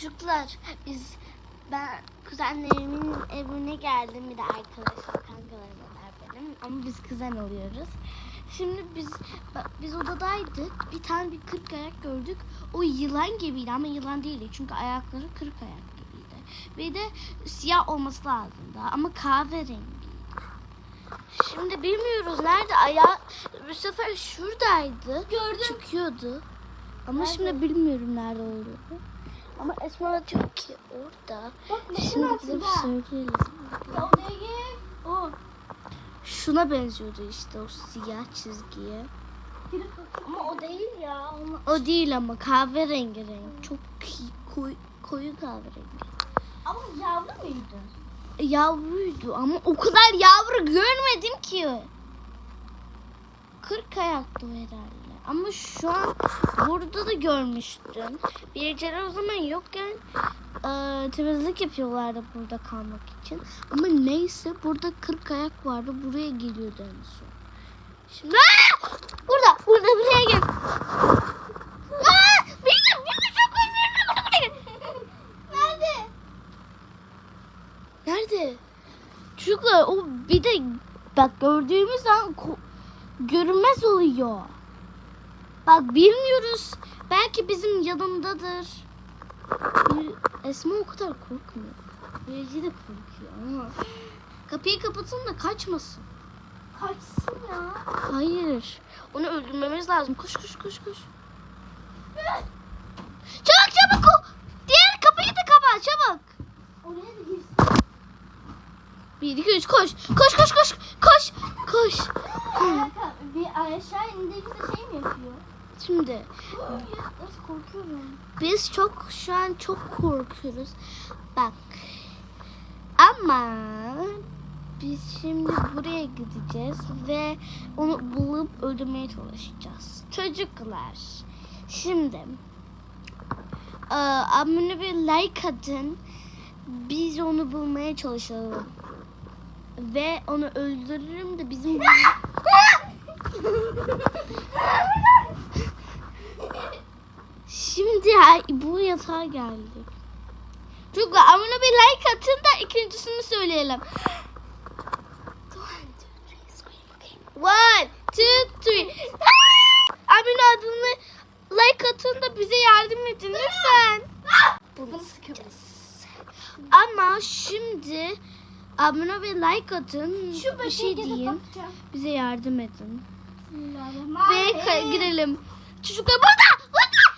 Çocuklar biz ben kuzenlerimin evine geldim bir de arkadaşlar kankalarım var benim ama biz kuzen oluyoruz. Şimdi biz biz odadaydık bir tane bir kırk ayak gördük. O yılan gibiydi ama yılan değildi çünkü ayakları kırk ayak gibiydi. Ve de siyah olması lazımdı ama kahverengi. Şimdi bilmiyoruz nerede ayağı bu sefer şuradaydı. Gördüm. Çıkıyordu. Ama Nerede? şimdi bilmiyorum nerede olduğunu. Ama Esma diyor ki orada. Bak Şimdi gidip söyleyelim. Şuna benziyordu işte o siyah çizgiye. Ama o değil ya. Onu... O değil ama kahverengi renk. Çok koyu, koyu kahverengi. Ama yavru muydu? Yavruydu ama o kadar yavru görmedim ki. Kırk ayaktı o herhalde. Ama şu an burada da görmüştüm. Bir geceler o zaman yokken e, temizlik yapıyorlardı burada kalmak için. Ama neyse burada kırk ayak vardı. Buraya geliyordu en son. Şimdi Aa! burada burada buraya gel. Aa! Nerede? Nerede? Çocuklar o bir de bak gördüğümüz an görünmez oluyor. Bak bilmiyoruz. Belki bizim yanındadır. Esma o kadar korkmuyor. Böylece de korkuyor ama. Kapıyı kapatın da kaçmasın. Kaçsın ya. Hayır. Onu öldürmemiz lazım. Koş koş koş koş. Çabuk çabuk. o- Diğer kapıyı da kapat çabuk. Oraya da girsin. Bir, iki, üç, koş. Koş, koş, koş. Koş, koş. Bir aşağı indiğimizde şey mi yapıyor? Şimdi Nasıl korkuyorum. biz çok şu an çok korkuyoruz. Bak. Ama biz şimdi buraya gideceğiz ve onu bulup öldürmeye çalışacağız. Çocuklar. Şimdi e, abone bir like atın. Biz onu bulmaya çalışalım. Ve onu öldürürüm de bizim Şimdi bu yatağa geldik. Çocuklar abone bir like atın da ikincisini söyleyelim. One, two, three. Abone adını like atın da bize yardım edin lütfen. Bunu sıkacağız. Ama şimdi abone ve like atın. Şu bir şey bakacağım. Bize yardım edin. Ve Bismillahirrahmanirrahim. ka- girelim. Çocuklar burada! Burada!